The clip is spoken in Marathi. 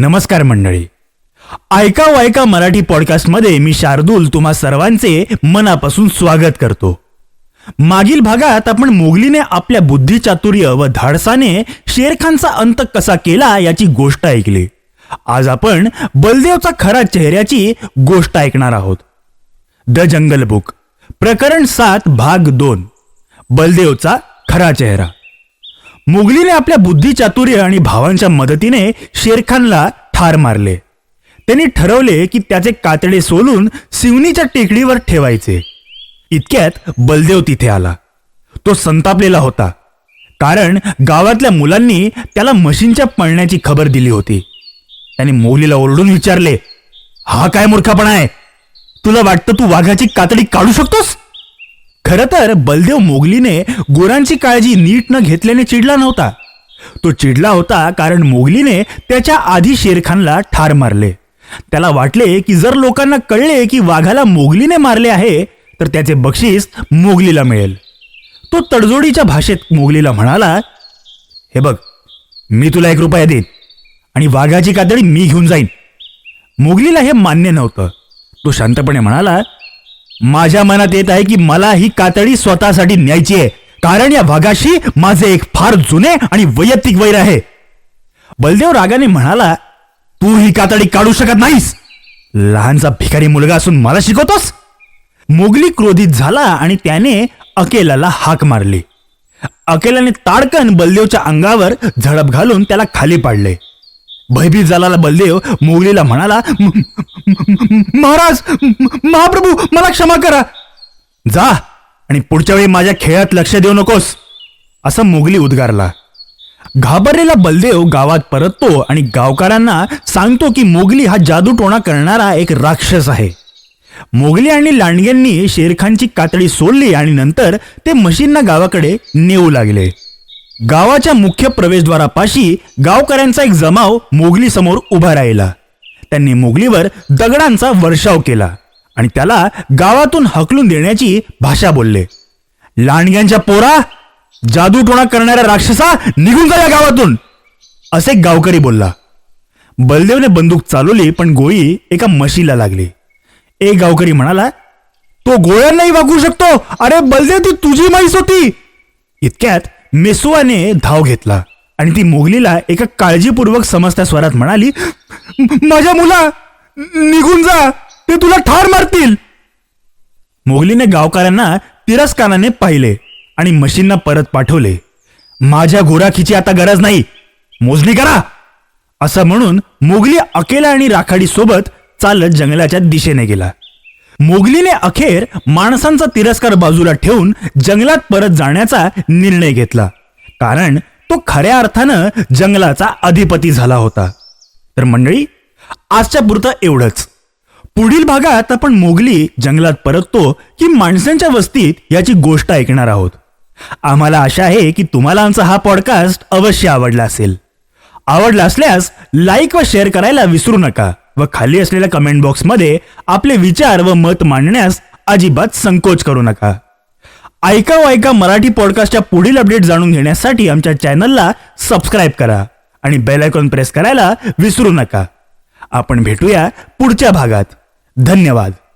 नमस्कार मंडळी. ऐका ऐका मराठी पॉडकास्टमध्ये मी शार्दूल तुम्हा सर्वांचे मनापासून स्वागत करतो. मागील भागात आपण मोगलीने आपल्या बुद्धिचातुर्य व धाडसाने शेरखानचा अंत कसा केला याची गोष्ट ऐकली. आज आपण बलदेवचा खरा चेहऱ्याची गोष्ट ऐकणार आहोत. द जंगल बुक प्रकरण सात भाग दोन बलदेवचा खरा चेहरा. मुघलीने आपल्या बुद्धिचातुर्य आणि भावांच्या मदतीने शेरखानला ठार मारले. त्यांनी ठरवले की त्याचे कातडे सोलून सिवनीच्या टेकडीवर ठेवायचे. इतक्यात बलदेव तिथे आला. तो संतापलेला होता. कारण गावातल्या मुलांनी त्याला मशीनच्या पळण्याची खबर दिली होती. त्याने मोगलीला ओरडून विचारले हा काय मूर्खापणा आहे? तुला वाटतं तू वाघाची कातडी काढू शकतोस? खरं तर बलदेव मोगलीने गुरांची काळजी नीट न घेतल्याने चिडला नव्हता. तो चिडला होता कारण मोगलीने त्याच्या आधी शेरखानला ठार मारले. त्याला वाटले की जर लोकांना कळले की वाघाला मोगलीने मारले आहे तर त्याचे बक्षीस मोगलीला मिळेल. तो तडजोडीच्या भाषेत मोगलीला म्हणाला हे बघ मी तुला एक रुपया देईन आणि वाघाची कातडी मी घेऊन जाईन. मोगलीला हे मान्य नव्हतं. तो शांतपणे म्हणाला माझ्या मनात येत आहे की मला ही कातडी स्वतःसाठी न्यायची आहे. कारण या वाघाशी माझे एक फार जुने आणि वैयक्तिक वैर आहे. बलदेव रागाने म्हणाला तू ही कातडी काढू शकत नाहीस. लहानचा भिकारी मुलगा असून मला शिकवतोस. मोगली क्रोधित झाला आणि त्याने अकेलाला हाक मारली. अकेलाने ताडकन बलदेवच्या अंगावर झडप घालून त्याला खाली पाडले. भयभीत झाला बलदेव मोगलीला म्हणाला महाराज महाप्रभू मला क्षमा करा. जा आणि पुढच्या वेळी माझ्या खेळात लक्ष देऊ नकोस. असं मोगली उद्गारला. घाबरलेला बलदेव गावात परततो आणि गावकऱ्यांना सांगतो की मोगली हा जादूटोणा करणारा एक राक्षस आहे. मोगली आणि लांडग्यांनी शेरखानची कातडी सोडली आणि नंतर ते मशीनना गावाकडे नेऊ लागले. गावाच्या मुख्य प्रवेशद्वारापाशी गावकऱ्यांचा एक जमाव मोगली समोर उभा राहिला. त्यांनी मोगलीवर दगडांचा वर्षाव केला आणि त्याला गावातून हकलून देण्याची भाषा बोलले. लांडग्यांच्या पोरा जादूटोणा करणाऱ्या राक्षसा निघून जा या गावातून! असे गावकरी बोलला. बलदेवने बंदूक चालवली पण गोळी एका म्हशीला लागली. एक गावकरी म्हणाला तो गोळ्यांनाही वागू शकतो. अरे बलदेव ती तुझी म्हैस होती. इतक्यात मेसुआने धाव घेतला आणि ती मोगलीला एका काळजीपूर्वक समजत्या स्वरात म्हणाली माझ्या मुला निघून जा ते तुला ठार मारतील. मोगलीने गावकऱ्यांना तिरस्काराने पाहिले आणि मशीनना परत पाठवले माझ्या गोराखीची आता गरज नाही मोजणी करा. असं म्हणून मोगली अकेला आणि राखाडी सोबत चालत जंगलाच्या दिशेने गेला. मोगलीने अखेर माणसांचा तिरस्कार बाजूला ठेवून जंगलात परत जाण्याचा निर्णय घेतला. कारण तो खऱ्या अर्थानं जंगलाचा अधिपती झाला होता. तर मंडळी आजच्या पुरतं एवढंच. पुढील भागात आपण मोगली जंगलात परततो की माणसांच्या वस्तीत याची गोष्ट ऐकणार आहोत. आम्हाला आशा आहे की तुम्हाला आमचा हा पॉडकास्ट अवश्य आवडला असेल. आवडला असल्यास लाईक व शेअर करायला विसरू नका. व खाली असलेल्या कमेंट बॉक्समध्ये आपले विचार व मत मांडण्यास अजिबात संकोच करू नका. ऐका ऐका मराठी पॉडकास्टच्या पुढील अपडेट जाणून घेण्यासाठी आमच्या चॅनलला सबस्क्राईब करा आणि बेल आयकॉन प्रेस करायला विसरू नका. आपण भेटूया पुढच्या भागात. धन्यवाद.